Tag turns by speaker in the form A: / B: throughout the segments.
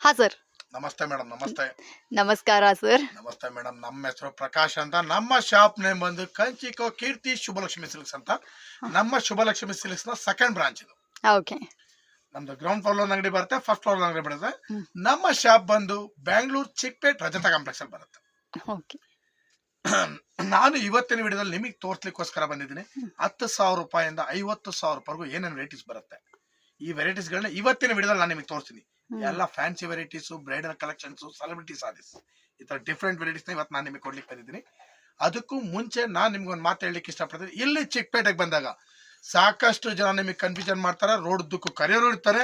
A: ಹಾ ಸರ್.
B: ನಮಸ್ತೆ ಮೇಡಮ್ ನಮಸ್ತೆ.
A: ನಮಸ್ಕಾರ ಸರ್.
B: ನಮಸ್ತೆ ಮೇಡಮ್ ನಮ್ಮ ಹೆಸರು ಪ್ರಕಾಶ್ ಅಂತ. ನಮ್ಮ ಶಾಪ್ ನೇಮ್ ಬಂದು ಕಂಚಿಕೋ ಕೀರ್ತಿ ಶುಭಲಕ್ಷ್ಮಿ ಸಿಲ್ಕ್ಸ್ ಅಂತ. ನಮ್ಮ ಶುಭಲಕ್ಷ್ಮಿ ಸಿಲ್ಕ್ಸ್ನ ಸೆಕೆಂಡ್ ಬ್ರಾಂಚ್ ಇದು.
A: ಓಕೆ.
B: ನಮ್ದು ಗ್ರೌಂಡ್ ಫ್ಲೋರ್ ಅಂಗಡಿ ಬರುತ್ತೆ ಫಸ್ಟ್ ಫ್ಲೋರ್ ಅಂಗಡಿ ಬರುತ್ತೆ. ನಮ್ಮ ಶಾಪ್ ಬಂದು ಬ್ಯಾಂಗ್ಳೂರ್ ಚಿಕ್ಪೇಟ್ ರಜತ ಕಾಂಪ್ಲೆಕ್ಸ್ ಅಲ್ಲಿ ಬರುತ್ತೆ.
A: ಓಕೆ.
B: ನಾನು ಇವತ್ತಿನ ವಿಡಿಯೋದಲ್ಲಿ ನಿಮಗೆ ತೋರ್ಸ್ಲಿಕ್ಕೋಸ್ಕರ ಬಂದಿದ್ದೀನಿ. ಹತ್ತು ಸಾವಿರ ರೂಪಾಯಿಂದ ಐವತ್ತು ಸಾವಿರ ರೂಪಾಯಿಗೂ ಏನೇನು ವೆರೈಟೀಸ್ ಬರುತ್ತೆ? ಈ ವೆರೈಟೀಸ್ಗಳನ್ನ ಇವತ್ತಿನ ವಿಡಿಯೋದಲ್ಲಿ ನಾನು ನಿಮಗೆ ತೋರಿಸ್ತೀನಿ. ಎಲ್ಲ fancy varieties bridal collections celebrity saris ಈ ತರ ಡಿಫ್ರೆಂಟ್ ವೆರೈಟೀಸ್ನ ಇವತ್ತು ನಾನು ನಿಮಗೆ ಕೊಡ್ಲಿಕ್ಕೆ ಬಂದಿದ್ದೀನಿ. ಅದಕ್ಕೂ ಮುಂಚೆ ನಾನು ನಿಮ್ಗೆ ಒಂದು ಮಾತು ಹೇಳಲಿಕ್ಕೆ ಇಷ್ಟಪಡ್ತೀನಿ. ಇಲ್ಲಿ ಚಿಕ್ಕಪೇಟೆಗೆ ಬಂದಾಗ ಸಾಕಷ್ಟು ಜನ ನಿಮಗೆ ಕನ್ಫ್ಯೂಷನ್ ಮಾಡ್ತಾರೆ ರೋಡ್ ದುಕ್ಕು ಕರೆಯೋರು ಇರ್ತಾರೆ.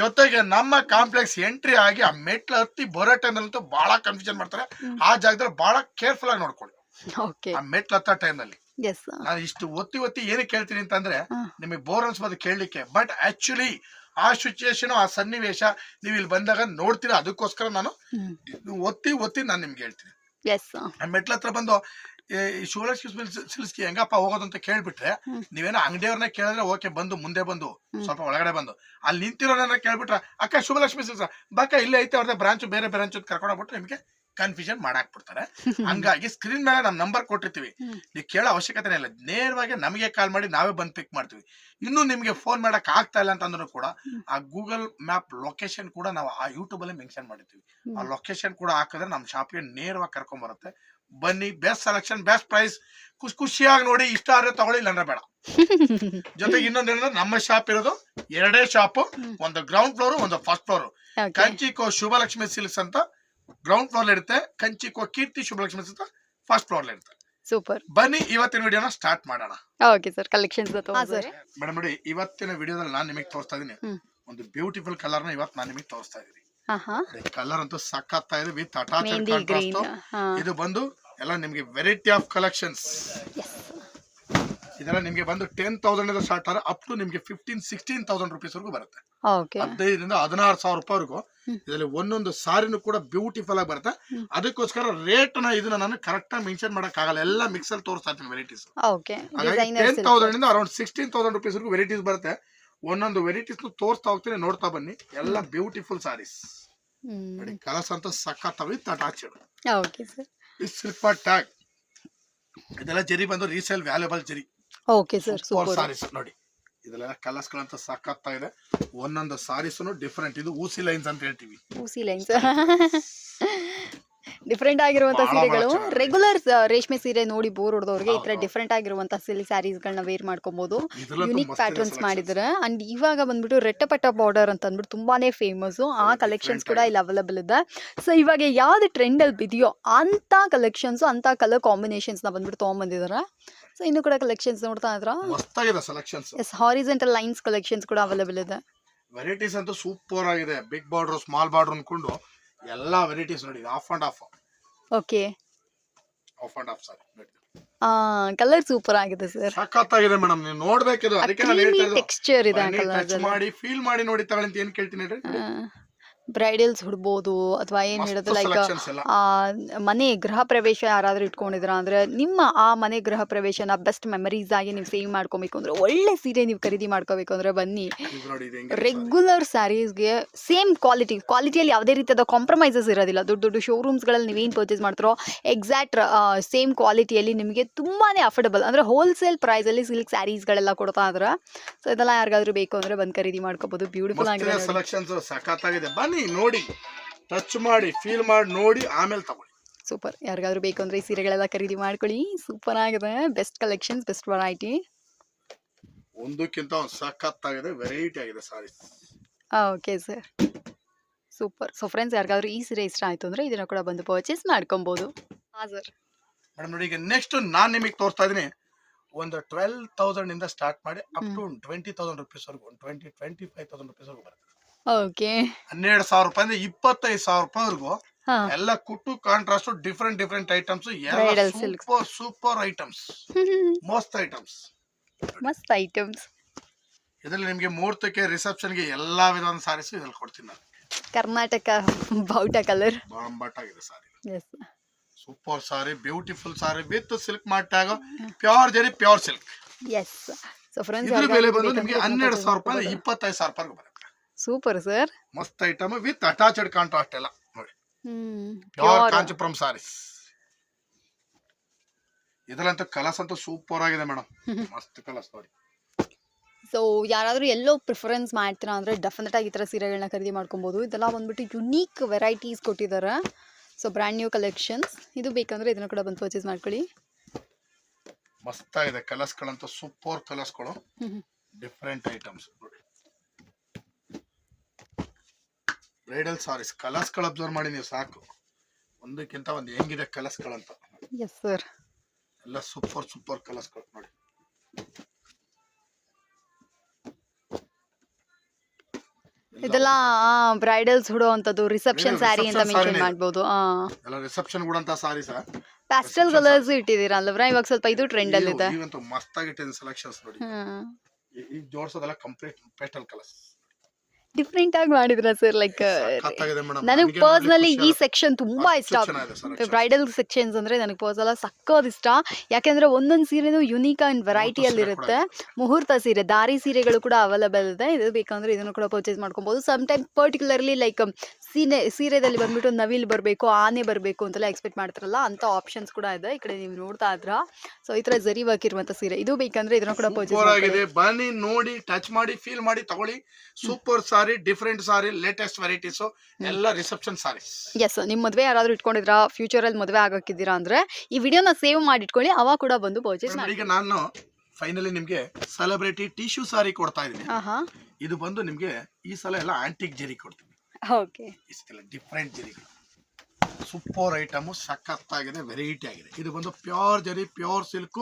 B: ಜೊತೆಗೆ ನಮ್ಮ ಕಾಂಪ್ಲೆಕ್ಸ್ ಎಂಟ್ರಿ ಆಗಿ ಆ ಮೆಟ್ಲು ಹತ್ತಿ ಬರೋ ಟೈಮ್ನಲ್ಲಂತೂ ಬಹಳ ಕನ್ಫ್ಯೂಷನ್ ಮಾಡ್ತಾರೆ. ಆ ಜಾಗದಲ್ಲಿ ಬಹಳ ಕೇರ್ಫುಲ್ ಆಗಿ ನೋಡ್ಕೊಳ್ಳಿ. ಆ ಮೆಟ್ಲು ಹತ್ತೋ ಟೈಮ್ನಲ್ಲಿ
A: ಎಸ್
B: ನಾನು ಇಷ್ಟು ಒತ್ತಿ ಒತ್ತಿ ಏನಕ್ಕೆ ಹೇಳ್ತೀನಿ ಅಂತಂದ್ರೆ. ನಿಮಗೆ ಬೋರ್ ಅನ್ಸ್ಬೋದು ಕೇಳಲಿಕ್ಕೆ. ಬಟ್ ಆಕ್ಚುಲಿ ಆ ಸಿಚುಯೇಷನ್ ಆ ಸನ್ನಿವೇಶ ನೀವು ಇಲ್ಲಿ ಬಂದಾಗ ನೋಡ್ತೀರಾ? ಅದಕ್ಕೋಸ್ಕರ ನಾನು ಒತ್ತಿ ಒತ್ತಿ ನಾನು ನಿಮ್ಗೆ ಹೇಳ್ತೀನಿ. ಮೆಟ್ಲ ಹತ್ರ ಬಂದು ಶಿವಲಕ್ಷ್ಮಿ ಸಿಲ್ಸ್ಕಿ ಹೆಂಗಪ್ಪ ಹೋಗೋದು? ಅಂತ ಕೇಳ್ಬಿಟ್ರೆ. ನೀವೇನೋ ಅಂಗಡಿಯವ್ರನ್ನ ಕೇಳಿದ್ರೆ ಓಕೆ ಬಂದು ಮುಂದೆ ಬಂದು ಸ್ವಲ್ಪ ಒಳಗಡೆ ಬಂದು. ಅಲ್ಲಿ ನಿಂತಿರೋನ ಕೇಳ್ಬಿಟ್ರೆ ಅಕ್ಕ ಶಿವಲಕ್ಷ್ಮಿ ಸಿಲ್ಸ್ ಬಾಕ ಇಲ್ಲೇ ಐತೆ ಅವ್ರದ್ದು ಬ್ರಾಂಚ್ ಬೇರೆ ಬ್ರಾಂಚ್ ಕರ್ಕೊಂಡು ಹೋಗ್ಬಿಟ್ರೆ ನಿಮಗೆ ಕನ್ಫ್ಯೂಷನ್ ಮಾಡಾಕ್ಬಿಡ್ತಾರೆ. ಹಂಗಾಗಿ ಸ್ಕ್ರೀನ್ ಮೇಲೆ ನಮ್ ನಂಬರ್ ಕೊಟ್ಟಿರ್ತೀವಿ. ನೀವು ಕೇಳೋ ಅವಶ್ಯಕತೆ ಇಲ್ಲ. ನೇರವಾಗಿ ನಮಗೆ ಕಾಲ್ ಮಾಡಿ ನಾವೇ ಬಂದು ಪಿಕ್ ಮಾಡ್ತೀವಿ. ಇನ್ನು ನಿಮಗೆ ಫೋನ್ ಮಾಡಕ್ ಆಗ್ತಾ ಇಲ್ಲ ಅಂತಂದ್ರೂ ಕೂಡ ಆ ಗೂಗಲ್ ಮ್ಯಾಪ್ ಲೊಕೇಶನ್ ಕೂಡ ನಾವು ಆ ಯೂಟ್ಯೂಬ್ ಅಲ್ಲಿ ಮೆನ್ಷನ್ ಮಾಡಿರ್ತೀವಿ. ಆ ಲೊಕೇಶನ್ ಕೂಡ ಹಾಕಿದ್ರೆ ನಮ್ಮ ಶಾಪಿಗೆ ನೇರವಾಗಿ ಕರ್ಕೊಂಡ್ ಬರುತ್ತೆ ಬನ್ನಿ ಬೆಸ್ಟ್ ಸೆಲೆಕ್ಷನ್ ಬೆಸ್ಟ್ ಪ್ರೈಸ್ ಖುಷಿ ಖುಷಿಯಾಗಿ ನೋಡಿ ಇಷ್ಟ ಆದ್ರೆ ತಗೊಳ್ಳಿ ಇಲ್ಲಂದ್ರೆ ಬೇಡ. ಜೊತೆಗೆ ಇನ್ನೊಂದೇನಂದ್ರೆ ನಮ್ಮ ಶಾಪ್ ಇರೋದು ಎರಡೇ ಶಾಪ್. ಒಂದು ಗ್ರೌಂಡ್ ಫ್ಲೋರ್ ಒಂದು ಫಸ್ಟ್ ಫ್ಲೋರ್ ಕಂಚಿಕೋ ಶುಭಲಕ್ಷ್ಮಿ ಸಿಲ್ಕ್ಸ್ ಅಂತ ಗ್ರೌಂಡ್ ಫ್ಲೋರ್ ಇರುತ್ತೆ ಕಂಚಿಕೋ ಕೀರ್ತಿ ಶುಭಲಕ್ಷ್ಮಿ ಸುತ್ತ ಅಂತ ಫಸ್ಟ್ ಫ್ಲೋರ್ ಇರುತ್ತೆ.
A: ಸೂಪರ್
B: ಬನ್ನಿ ಇವತ್ತಿನ ವಿಡಿಯೋನ ಸ್ಟಾರ್ಟ್ ಮಾಡೋಣ.
A: Okay sir collections sir
B: madam ನೋಡಿ ಇವತ್ತಿನ ವಿಡಿಯೋದಲ್ಲಿ ನಾನು ನಿಮಗೆ ತೋರಿಸ್ತಾ ಇದೀನಿ. ಒಂದು ಬ್ಯೂಟಿಫುಲ್ ಕಲರ್ನ ಇವತ್ತು ನಾನು ನಿಮಗೆ ತೋರಿಸ್ತಾ ಇದೀನಿ.
A: ಹಾ ಹಾ
B: ಕಲರ್ ಅಂತೂ ಸಖತ್ತಾ ಇದೆ ವಿತ್ ಅಟಾಚ್ ಇದು ಬಂದು ಎಲ್ಲ ನಿಮಗೆ ವೆರೈಟಿ ಆಫ್ ಕಲೆಕ್ಷನ್ಸ್
A: ಎಸ್
B: ಇದೆಲ್ಲ ನಿಮಗೆ ಬಂದು ಟೆನ್ ತೌಸಂಡ್ ಇಂದ ಸ್ಟಾರ್ಟ್ ಆದ್ರೆ ಅಪ್ ಟು ನಿಮಗೆ ಫಿಫ್ಟೀನ್ ಸಿಕ್ಸ್ಟೀನ್ ತೌಸಂಡ್ ರುಪೀಸ್ ವರೆಗೂ ಬರುತ್ತೆ.
A: ಓಕೆ
B: ಹದಿನೈದರಿಂದ ಹದಿನಾರು ಸಾವಿರ ರೂಪಾಯಿ
A: ವರೆಗೂ
B: ಇದರಲ್ಲಿ ಒಂದೊಂದು ಸಾರಿನೂ ಕೂಡ ಬ್ಯೂಟಿಫುಲ್ ಆಗಿ ಬರುತ್ತೆ. ಅದಕ್ಕೋಸ್ಕರ ರೇಟ್ನ ಇದನ್ನ ನಾನು ಕರೆಕ್ಟ್ ಆಗಿ ಮೆನ್ಷನ್ ಮಾಡಕ್ ಆಗಲ್ಲ. ಎಲ್ಲ ಮಿಕ್ಸ್ ಅಲ್ಲಿ ತೋರಿಸ್ತಾ ಇರ್ತೀನಿ ವೆರೈಟೀಸ್ ಟೆನ್ ತೌಸಂಡ್ ಇಂದ ಅರೌಂಡ್ ಸಿಕ್ಸ್ಟೀನ್ ತೌಸಂಡ್ ರುಪೀಸ್ ವರೆಗೂ ವೆರೈಟೀಸ್ ಬರುತ್ತೆ. ಒಂದೊಂದು ವೆರೈಟೀಸ್ ತೋರಿಸ್ತಾ ಹೋಗ್ತೀನಿ ನೋಡ್ತಾ ಬನ್ನಿ. ಎಲ್ಲ ಬ್ಯೂಟಿಫುಲ್ ಸಾರೀಸ್ ನೋಡಿ ಕಲರ್ಸ್ ಅಂತ with attached
A: okay sir
B: is silver tag ಇದೆಲ್ಲ ಜರಿ ಬಂದು resale valuable zari.
A: Okay sir
B: super saris ನೋಡಿ. ಇದೆಲ್ಲ ಒಂದೊಂದು ಸಾರೀಸ್ ಡಿಫ್ರೆಂಟ್ ಇದು ಊಸಿ ಲೈನ್ಸ್ ಅಂತ ಹೇಳ್ತೀವಿ.
A: ಊಸಿ ಲೈನ್ಸ್. ಡಿಫ್ರೆಂಟ್ ಆಗಿರುವಂತ ಸೀರೆಗಳು. ರೆಗ್ಯುಲರ್ ರೇಷ್ಮೆ ಸೀರೆ ನೋಡಿ ಬೋರ್ ಹೊಡೆದವ್ರಿಗೆ ಈ ತರ. ಡಿಫ್ರೆಂಟ್ ಆಗಿರುವಂತ ಸಿಲ್ಕ್ ಸ್ಯಾರೀಸ್ಗಳನ್ನ ವೇರ್ ಮಾಡ್ಕೊಬಹುದು ಯುನಿಕ್ ಪ್ಯಾಟರ್ನ್ಸ್. ಮಾಡಿದ್ರೆ ಅಂಡ್ ಇವಾಗ ಬಂದ್ಬಿಟ್ಟು ರೆಟ್ಟಪಟ್ಟ ಬಾರ್ಡರ್ ಅಂತ ಅಂದ್ಬಿಟ್ಟು ತುಂಬಾನೇ ಫೇಮಸ್ ಆ ಕಲೆಕ್ಷನ್ಸ್ ಕೂಡ ಇಲ್ಲಿ ಅವೈಲಬಲ್ ಇದೆ. ಸೊ ಇವಾಗ ಯಾವ್ದು ಟ್ರೆಂಡ್ ಅಲ್ಲಿ ಬಿದೆಯೋ ಅಂತ ಕಲೆಕ್ಷನ್ಸ್ ಅಂತ ಕಲರ್ ಕಾಂಬಿನೇಷನ್ಸ್ನ ಬಂದ್ಬಿಟ್ಟು ತಗೊಂಡ್ಬಂದಿದ್ದಾರೆ ಸೊ ಇನ್ನು ಕೂಡ ಕಲೆಕ್ಷನ್ಸ್ ನೋಡ್ತಾ ಇದ್ರ?
B: ಮಸ್ತಾಗಿದೆ selections
A: yes horizontal lines collections ಕೂಡ ಅವೈಲೇಬಲ್ ಇದೆ.
B: ವೆರೈಟೀಸ್ ಅಂತೂ ಸೂಪರ್ ಆಗಿದೆ. ಬಿಗ್ ಬಾರ್ಡರ್ ಸ್ಮಾಲ್ ಬಾರ್ಡರ್ ಅನ್ಕೊಂಡು ಎಲ್ಲ ವೆರೈಟೀಸ್ ನೋಡಿ. Off and off
A: okay
B: off and off ಆ
A: ಕಲರ್ ಸೂಪರ್ ಆಗಿದೆ ಸರ್
B: ಸಖತ್ತಾಗಿದೆ ಮೇಡಮ್ ನೀವು ನೋಡ್ಬೇಕು ಅದಕ್ಕೆ ನಾನು ಹೇಳ್ತಾ.
A: ಟೆಕ್ಸ್ಚರ್ ಇದೆ ಕಲರ್
B: ಟಚ್ ಮಾಡಿ ಫೀಲ್ ಮಾಡಿ ನೋಡಿ ತಗೊಳ್ಳಿ ಅಂತ ಏನು ಕೇಳ್ತೀನಿ ಹೇಳ್ರಿ
A: ಬ್ರೈಡಲ್ಸ್ ಹುಡ್ಬೋದು ಅಥವಾ ಏನ್ ಹೇಳೋದು ಲೈಕ್ ಮನೆ ಗೃಹ ಪ್ರವೇಶ ಯಾರಾದರೂ ಇಟ್ಕೊಂಡಿದ್ರ ಅಂದ್ರೆ ನಿಮ್ಮ ಆ ಮನೆ ಗೃಹ ಪ್ರವೇಶನ ಬೆಸ್ಟ್ ಮೆಮರೀಸ್ ಆಗಿ ನೀವು ಸೇವ್ ಮಾಡ್ಕೊಬೇಕು ಅಂದ್ರೆ ಒಳ್ಳೆ ಸೀರೆ ನೀವು ಖರೀದಿ ಮಾಡ್ಕೋಬೇಕು ಅಂದ್ರೆ ಬನ್ನಿ. ರೆಗ್ಯುಲರ್ ಸ್ಯಾರೀಸ್ಗೆ ಸೇಮ್ ಕ್ವಾಲಿಟಿ ಕ್ವಾಲಿಟಿಯಲ್ಲಿ ಯಾವುದೇ ರೀತಿಯಾದ ಕಾಂಪ್ರಮೈಸಸ್ ಇರೋದಿಲ್ಲ. ದೊಡ್ಡ ದೊಡ್ಡ ಶೋರೂಮ್ಸ್ಗಳಲ್ಲಿ ನೀವೇನು ಪರ್ಚೇಸ್ ಮಾಡ್ತಾರೋ ಎಕ್ಸಾಕ್ಟ್ ಸೇಮ್ ಕ್ವಾಲಿಟಿಯಲ್ಲಿ ನಿಮಗೆ ತುಂಬಾ ಅಫೋರ್ಡಬಲ್ ಅಂದರೆ ಹೋಲ್ಸೇಲ್ ಪ್ರೈಸಲ್ಲಿ ಸಿಲ್ಕ್ ಸ್ಯಾರೀಸ್ಗಳೆಲ್ಲ ಕೊಡ್ತಾ ಇದ್ರೆ. ಸೊ ಇದೆಲ್ಲ ಯಾರಿಗಾದ್ರೂ ಬೇಕು ಅಂದರೆ ಬಂದು ಖರೀದಿ ಮಾಡ್ಕೋಬೋದು. ಬ್ಯೂಟಿಫುಲ್ ಆಗಿದೆ
B: ಬನ್ನಿ ನೋಡಿ. ಟಚ್ ಮಾಡಿ ಫೀಲ್ ಮಾಡಿ ನೋಡಿ ಆಮೇಲೆ ತಗೊಳ್ಳಿ.
A: ಸೂಪರ್ ಯಾರಿಗಾದ್ರೂ ಬೇಕು ಅಂದರೆ ಈ ಸೀರೆಗಳೆಲ್ಲ ಖರೀದಿ ಮಾಡ್ಕೊಳ್ಳಿ. ಸೂಪರ್ ಆಗಿದೆ. ಬೆಸ್ಟ್ ಕಲೆಕ್ಷನ್ಸ್ ಬೆಸ್ಟ್ ವೆರೈಟಿ
B: ಒಂದಕ್ಕಿಂತ ಒಂದು ಸಖತ್ತಾಗಿದೆ ವೆರೈಟಿ ಆಗಿದೆ sari
A: okay sir super so friends ಯಾರಿಗಾದ್ರೂ ಈ ಸೀರೆ ಇಷ್ಟ ಆಯಿತು ಅಂದರೆ ಇದನ್ನು ಕೂಡ ಬಂದು ಪರ್ಚೇಸ್ ಮಾಡ್ಕೊಬೋದು. ಹಾಂ ಸರ್
B: ಮೇಡಮ್ ನೋಡಿ ಈಗ ನೆಕ್ಸ್ಟ್ ನಾನು ನಿಮಗೆ ತೋರಿಸ್ತಾ ಇದೀನಿ ಒಂದು ಟ್ವೆಲ್ ತೌಸಂಡ್ ಇಂದ ಸ್ಟಾರ್ಟ್ ಮಾಡಿ up to twenty thousand rupees ವರೆಗೂ ಒಂದು twenty twenty five thousand rupees ವರೆಗೂ ಬರುತ್ತೆ.
A: ಓಕೆ.
B: ಹನ್ನೆರಡು ಸಾವಿರ ರೂಪಾಯಿಂದ ಇಪ್ಪತ್ತೈದು ಸಾವಿರ ರೂಪಾಯಿವರೆಗೂ
A: ಹಾಂ.
B: ಎಲ್ಲ ಕುಟ್ಟು contrast different different items
A: Bridal silks.
B: Super super items ಮಸ್ತ್ ಐಟಮ್ಸ್
A: ಮಸ್ತ್ ಐಟಮ್ಸ್
B: ಇದರಲ್ಲಿ ನಿಮಗೆ ಮುಹೂರ್ತಕ್ಕೆ ರಿಸೆಪ್ಷನ್ಗೆ ಎಲ್ಲಾ ವಿಧವಾದ ಸಾರೀಸ್ ಇದ್ರಲ್ಲಿ ಕೊಡ್ತೀನಿ ನಾನು.
A: ಕರ್ನಾಟಕ ಬಾವುಟ ಕಲರ್
B: ಬಾಂಬಟ್ ಆಗಿದೆ sari
A: yes
B: super sari beautiful sari with silk ಮಾಡ್ಟಾಗ pure zari pure silk
A: yes so friends
B: ಇದ್ರ ಬೆಲೆ ಬಂದು ನಿಮಗೆ ಹನ್ನೆರಡು ಸಾವಿರ ರೂಪಾಯಿ ಇಪ್ಪತ್ತೈದು ಸಾವಿರ ರೂಪಾಯಿ
A: ಸೂಪರ್ ಸರ್.
B: ಮಸ್ತ್ ಐಟಮ್ ವಿತ್ ಅಟ್ಯಾಚ್ಡ್ ಕಾಂಟ್ರಾಸ್ಟ್ ಎಲ್ಲ. ನೋಡಿ. ಪ್ಯೂರ್ ಕಾಂಚಿಪುರಂ ಸಾರೀಸ್ ಇದರಲ್ಲಂತೂ ಕಲರ್ಸ್ ಅಂತೂ ಸೂಪರ್ ಆಗಿದೆ ಮೇಡಮ್ ಮಸ್ತ್ ಕಲರ್ಸ್ ನೋಡಿ.
A: ಸೊ ಯಾರಾದರೂ ಎಲ್ಲೋ ಪ್ರಿಫರೆನ್ಸ್ ಮಾಡ್ತೀರಾ ಅಂದರೆ ಡೆಫಿನೆಟ್ ಆಗಿ ಈ ಥರ ಸೀರೆಗಳನ್ನ ಖರೀದಿ ಮಾಡ್ಕೊಬೋದು. ಇದೆಲ್ಲ ಬಂದ್ಬಿಟ್ಟು ಯುನೀಕ್ ವೆರೈಟೀಸ್ ಕೊಟ್ಟಿದ್ದಾರೆ ಸೊ ಬ್ರ್ಯಾಂಡ್ ನ್ಯೂ ಕಲೆಕ್ಷನ್ಸ್ ಇದು ಬೇಕಂದ್ರೆ ಇದನ್ನು ಕೂಡ ಬಂದು ಪರ್ಚೇಸ್ ಮಾಡ್ಕೊಳ್ಳಿ.
B: ಮಸ್ತ್ ಆಗಿದೆ ಕಲರ್ಸ್ ಗಳಂತೂ ಸೂಪರ್ ಕಲರ್ಸ್ಗಳು ಡಿಫ್ರೆಂಟ್ ಐಟಮ್ಸ್ ನೋಡಿ ಬ್ರೈಡಲ್ ಸಾರೀಸ್ ಕಲರ್ಸ್ಗಳು ಅಬ್ಸರ್ವ್ ಮಾಡಿ ನೀವು ಸಾಕು. ಒಂದಕ್ಕಿಂತ ಒಂದು ಹೆಂಗಿದೆ ಕಲರ್ಸ್ಗಳಂತ
A: ಎಸ್ ಸರ್
B: ಎಲ್ಲ ಸೂಪರ್ ಸೂಪರ್ ಕಲರ್ಸ್ಗಳು ನೋಡಿ.
A: ಇದೆಲ್ಲ ಬ್ರೈಡಲ್ಸ್ ಹುಡೋ ಅಂತದ್ದು ರಿಸೆಪ್ಷನ್ ಸ್ಯಾರಿ ಅಂತ ಮೆನ್ಷನ್ ಮಾಡಬಹುದು
B: ಎಲ್ಲ ರಿಸೆಪ್ಷನ್ ಕೂಡ ಸಾರಿ ಸರ್
A: ಪ್ಯಾಸ್ಟಲ್ ಕಲರ್ಸ್ ಇಟ್ಟಿದ್ದೀರಾ ಬ್ರೈ? ಇವಾಗ ಸ್ವಲ್ಪ ಇದು ಟ್ರೆಂಡ್ ಅಲ್ಲಿ ಇದೆ.
B: ಇವಂತೂ ಮಸ್ತ್ ಇಟ್ಟಿದ್ದೀನಿ ಸೆಲೆಕ್ಷನ್ಸ್ ನೋಡಿ. ಈ- ಈಗ ಜೋಡ್ಸೋದೆಲ್ಲ ಕಂಪ್ಲೀಟ್ ಪೇಸ್ಟಲ್ ಕಲರ್ಸ್
A: ಡಿಫ್ರೆಂಟ್ ಆಗಿ ಮಾಡಿದ್ರ ಸರ್ ಲೈಕ್
B: ಸಖತ್ತಾಗಿದೆ
A: ನನಗೆ ಪರ್ಸ್ನಲಿ ಈ ಸೆಕ್ಷನ್ ತುಂಬಾ ಇಷ್ಟ.
B: ಚೆನ್ನಾಗಿದೆ.
A: ಬ್ರೈಡಲ್ ಸೆಕ್ಷನ್ಸ್ ಅಂದ್ರೆ ನನಗೆ ಪರ್ಸನಲ್ ಸಕ್ಕೋದ್ ಇಷ್ಟ. ಯಾಕೆಂದ್ರೆ ಒಂದೊಂದು ಸೀರೆನೂ ಯುನೀಕ್ ಅಂಡ್
B: ವೆರೈಟಿ ಅಲ್ಲಿ
A: ಇರುತ್ತೆ ಮುಹೂರ್ತ ಸೀರೆ ದಾರಿ ಸೀರೆಗಳು ಕೂಡ ಅವೈಲೇಬಲ್ ಇದೆ. ಇದು ಬೇಕಂದ್ರೆ ಇದನ್ನು ಕೂಡ ಪರ್ಚೇಸ್ ಮಾಡ್ಕೊಬಹುದು ಸಮ್ ಟೈಮ್ ಪರ್ಟಿಕ್ಯುಲರ್ಲಿ ಲೈಕ್ ಸೀನೆ ಸೀರೆದಲ್ಲಿ ಬಂದ್ಬಿಟ್ಟು ನವಿಲ್ ಬರಬೇಕು ಆನೆ ಬರಬೇಕು ಅಂತೆಲ್ಲ ಎಕ್ಸ್ಪೆಕ್ಟ್ ಮಾಡ್ತಾರಲ್ಲ ಅಂತ ಆಪ್ಷನ್ಸ್ ಕೂಡ ಇದೆ. ಈ ಕಡೆ ನೀವು ನೋಡ್ತಾ ಇದ್ರ? ಸೊ ಈ ತರ ಜರಿ ವರ್ಕ್ ಇರುವಂತ ಸೀರೆ. ಇದು ಬೇಕಂದ್ರೆ ಇದನ್ನು ಕೂಡ ಪರ್ಚೇಸ್
B: ಸೂಪರ್ ಆಗಿದೆ. ಬನ್ನಿ ನೋಡಿ ಟಚ್ ಮಾಡಿ ಫೀಲ್ ಮಾಡಿ ತಗೊಳ್ಳಿ. Super sari different sari latest varieties ಎಲ್ಲ ರಿಸೆಪ್ಷನ್ ಸಾರಿ
A: ಎಸ್ ನಿಮ್ಮ ಮದುವೆ ಯಾರಾದ್ರೂ ಇಟ್ಕೊಂಡಿದ್ರಾ? ಫ್ಯೂಚರಲ್ಲಿ ಮದುವೆ ಆಗಕ್ಕಿದ್ದೀರಾ ಅಂದ್ರೆ ಈ ವಿಡಿಯೋನ ಸೇವ್ ಮಾಡಿ ಇಟ್ಕೊಳ್ಳಿ ಅವಾಗ ಕೂಡ ಬಂದು ಪರ್ಚೇಸ್ ಮಾಡಿ.
B: ಈಗ ನಾನು ಫೈನಲಿ ನಿಮಗೆ ಸೆಲೆಬ್ರಿಟಿ ಟಿಶ್ಯೂ ಸಾರಿ ಕೊಡ್ತಾ ಇದೀನಿ
A: ಆಹಾ.
B: ಇದು ಬಂದು ನಿಮಗೆ ಈ ಸಲ ಎಲ್ಲ ಆಂಟಿಕ್ ಜರಿ ಕೊಡ್ತೀನಿ.
A: ಓಕೆ
B: ಇಷ್ಟೆಲ್ಲ ಡಿಫ್ರೆಂಟ್ ಜರಿಗಳು. ಸೂಪರ್ ಐಟಮ್ ಸಖತ್ತಾಗಿದೆ ವೆರೈಟಿ ಆಗಿದೆ. ಇದು ಬಂದು pure zari pure silk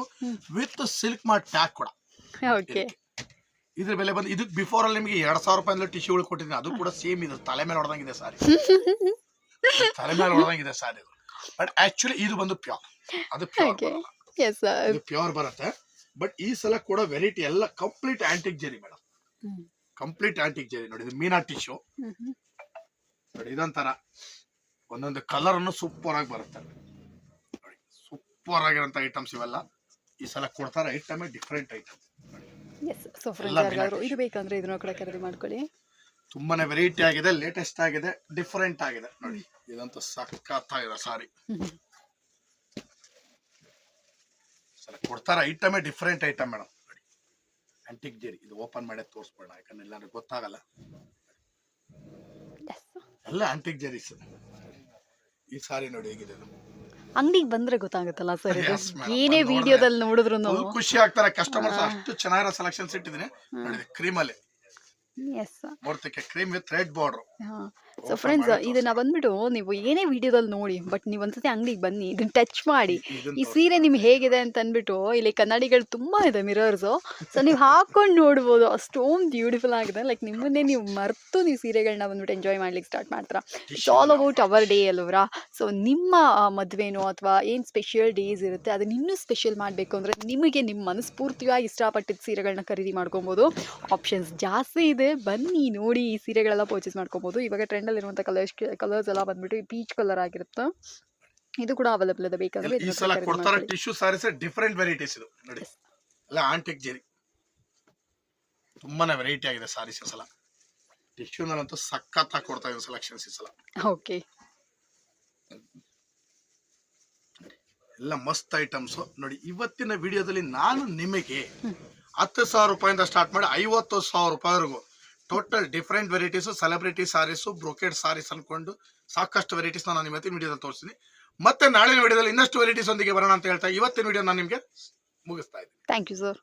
B: with silk ಮಾಡಿ ಟ್ಯಾಗ್ ಕೂಡ.
A: ಓಕೆ
B: ಇದ್ರ ಬೆಲೆ ಬಂದು ಇದಕ್ಕೆ ಬಿಫೋರ್ ಅಲ್ಲಿ ನಿಮಗೆ ಎರಡ್ ಸಾವಿರ ರೂಪಾಯಿ ಟಿಶ್ಯೂಗಳು ಕೊಟ್ಟಿದ್ದೀನಿ. ಅದು ಕೂಡ ಸೇಮ್ ಇದೆ. ತಲೆ ಮೇಲೆ ಹೊಡೆದಂಗಿದೆ ಸಾರಿ. ತಲೆ ಮೇಲೆ ಹೊಡೆದಂಗಿದೆ ಸಾರಿ ಇದು ಬಟ್ ಆಕ್ಚುಲಿ ಇದು ಬಂದು ಪ್ಯೂರ್ ಅದು ಪ್ಯೂರ್ ಪ್ಯೂರ್ ಬರುತ್ತೆ. ಬಟ್ ಈ ಸಲ ಕೂಡ ವೆರೈಟಿ ಎಲ್ಲ complete antique zari madam complete antique zari ನೋಡಿ ಇದು ಮೀನಾ ಟಿಶ್ಯೂ ನೋಡಿ ಇದೊಂಥರ. ಒಂದೊಂದು ಕಲರ್ ಅನ್ನು ಸೂಪರ್ ಆಗಿ ಬರುತ್ತೆ. ಸೂಪರ್ ಆಗಿರೋಂಥ ಐಟಮ್ಸ್ ಇವೆಲ್ಲ. ಈ ಸಲ ಕೊಡ್ತಾರೆ ಐಟಮೇ different item
A: yes so friends
B: ಎಲ್ಲ
A: ಯಾರಿಗಾದ್ರು ಇದು ಬೇಕಂದ್ರೆ ಇದನ್ನ ಕೂಡ ಖರೀದಿ ಮಾಡ್ಕೊಳ್ಳಿ.
B: ತುಂಬಾನೇ ವೆರೈಟಿ ಆಗಿದೆ ಲೇಟೆಸ್ಟ್ ಆಗಿದೆ ಡಿಫರೆಂಟ್ ಆಗಿದೆ. ನೋಡಿ ಇದಂತೂ ಸಖತ್ತಾಗಿದೆ ಸಾರಿ. ಸಲ ಕೊಡ್ತಾರ ಐಟಮೇ ಡಿಫ್ರೆಂಟ್ ಐಟಮ್ ಮೇಡಮ್ ನೋಡಿ ಆಂಟಿಕ್ ಜೇರಿ ಇದು ಓಪನ್ ಮಾಡಿ ತೋರಿಸ್ಬೋಣ ಯಾಕಂದ್ರೆ ಎಲ್ಲರಿಗೂ ಗೊತ್ತಾಗಲ್ಲ. ಎಲ್ಲ ಆಂಟಿಕ್ ಸರ್ ಈ ಸಾರಿ ನೋಡಿ ಹೇಗಿದೆ.
A: ಅಂಗಡಿಗೆ ಬಂದ್ರೆ ಗೊತ್ತಾಗುತ್ತಲ್ಲ ಸರ್ ಇದು? ಏನೇ ವಿಡಿಯೋದಲ್ಲಿ ನೋಡಿದ್ರು
B: ಖುಷಿ ಆಗ್ತಾರೆ. ಕಸ್ಟಮರ್ಸ್ ಅಷ್ಟು ಚೆನ್ನಾಗಿರೋ ಸೆಲೆಕ್ಷನ್ಸ್ ಇಟ್ಟಿದ್ದೀನಿ. ಕ್ರೀಮಲ್ಲಿ
A: yes
B: ನೋಡ್ತಿಕ್ಕೆ cream with red border.
A: So friends ಇದನ್ನ ಬಂದ್ಬಿಟ್ಟು ನೀವು ಏನೇ ವಿಡಿಯೋದಲ್ಲಿ ನೋಡಿ ಬಟ್ ನೀವು ಒಂದ್ಸತಿ ಅಂಗಡಿಗೆ ಬನ್ನಿ ಇದನ್ನ ಟಚ್ ಮಾಡಿ. ಈ ಸೀರೆ ನಿಮ್ಗೆ ಹೇಗಿದೆ ಅಂತ ಅಂದ್ಬಿಟ್ಟು ಇಲ್ಲಿ ಕನ್ನಡಿಗಳು ತುಂಬಾ ಇದೆ ಮಿರರ್ಸು ಸೊ ನೀವು ಹಾಕೊಂಡು ನೋಡ್ಬೋದು ಅಷ್ಟೊಂದು ಬ್ಯೂಟಿಫುಲ್ ಆಗಿದೆ. ಲೈಕ್ ನಿಮ್ಮನ್ನೇ ನೀವು ಮರ್ತು ನೀವು ಸೀರೆಗಳನ್ನ ಬಂದ್ಬಿಟ್ಟು ಎಂಜಾಯ್ ಮಾಡ್ಲಿಕ್ಕೆ ಸ್ಟಾರ್ಟ್ ಮಾಡ್ತೀರಾ. It's all about our day ಅಲ್ವರಾ? So ನಿಮ್ಮ ಮದ್ವೆನೋ ಅಥವಾ ಏನು ಸ್ಪೆಷಲ್ ಡೇಸ್ ಇರುತ್ತೆ ಅದನ್ನ ಇನ್ನೂ ಸ್ಪೆಷಲ್ ಮಾಡಬೇಕು ಅಂದರೆ ನಿಮಗೆ ನಿಮ್ಮ ಮನಸ್ಫೂರ್ತಿಯಾಗಿ ಇಷ್ಟಪಟ್ಟಿದ್ದ ಸೀರೆಗಳನ್ನ ಖರೀದಿ ಮಾಡ್ಕೊಬೋದು. ಆಪ್ಷನ್ಸ್ ಜಾಸ್ತಿ ಇದೆ. ಬನ್ನಿ ನೋಡಿ ಈ ಸೀರೆಗಳೆಲ್ಲ ಪರ್ಚೇಸ್ ಮಾಡ್ಕೊಬೋದು. ಇವಾಗ ಟ್ರೆಂಡಲ್ಲಿರುವಂಥ ಕಲರ್ಸ್ ಕಲರ್ಸ್ ಎಲ್ಲ ಬಂದ್ಬಿಟ್ಟು ಪೀಚ್ ಕಲರ್ ಆಗಿರುತ್ತೆ? ಇದು ಕೂಡ ಅವೈಲೇಬಲ್ ಇದೆ ಬೇಕಾದ್ರೆ
B: ಈ ಸಲ ಕೊಡ್ತಾರ ಟಿಶ್ಯೂ ಸಾರೀಸ್ ಡಿಫರೆಂಟ್ ವೆರೈಟೀಸ್ ಇದು. ನೋಡಿ. ಎಲ್ಲ ಆಂಟಿಕ್ ಜರಿ ತುಂಬಾನೇ ವೆರೈಟಿ ಆಗಿದೆ ಸಾರೀಸ್ ಈ ಸಲ. ಟಿಶ್ಯೂನಲ್ಲಂತೂ ಸಖತ್ತಾಗಿ ಕೊಡ್ತಾ ಇದೆ ಸೆಲೆಕ್ಷನ್ಸ್ ಈ ಸಲ.
A: ಓಕೆ
B: ಎಲ್ಲ ಮಸ್ತ್ ಐಟಮ್ಸ್ ನೋಡಿ ಇವತ್ತಿನ ವಿಡಿಯೋದಲ್ಲಿ ನಾನು ನಿಮಗೆ ಹತ್ತು ಸಾವಿರ ರೂಪಾಯಿಂದ ಸ್ಟಾರ್ಟ್ ಮಾಡಿ ಐವತ್ತು ಸಾವಿರ ರೂಪಾಯಿವರೆಗೂ total different varieties celebrity saris brocade saris ಅನ್ಕೊಂಡು ಸಾಕಷ್ಟು ವೆರೈಟೀಸ್ ನಾನು ಇವತ್ತಿನ ವಿಡಿಯೋದಲ್ಲಿ ತೋರಿಸ್ತೀನಿ. ಮತ್ತೆ ನಾಳೆ ವಿಡಿಯೋದಲ್ಲಿ ಇನ್ನಷ್ಟು ವೆರೈಟೀಸ್ ಒಂದಿಗೆ ಬರೋಣ ಅಂತ ಹೇಳ್ತಾ ಇವತ್ತಿನ ವಿಡಿಯೋ ನಾನು ನಿಮಗೆ ಮುಗಿಸ್ತಾ ಇದ್ದೀನಿ.
A: Thank you sir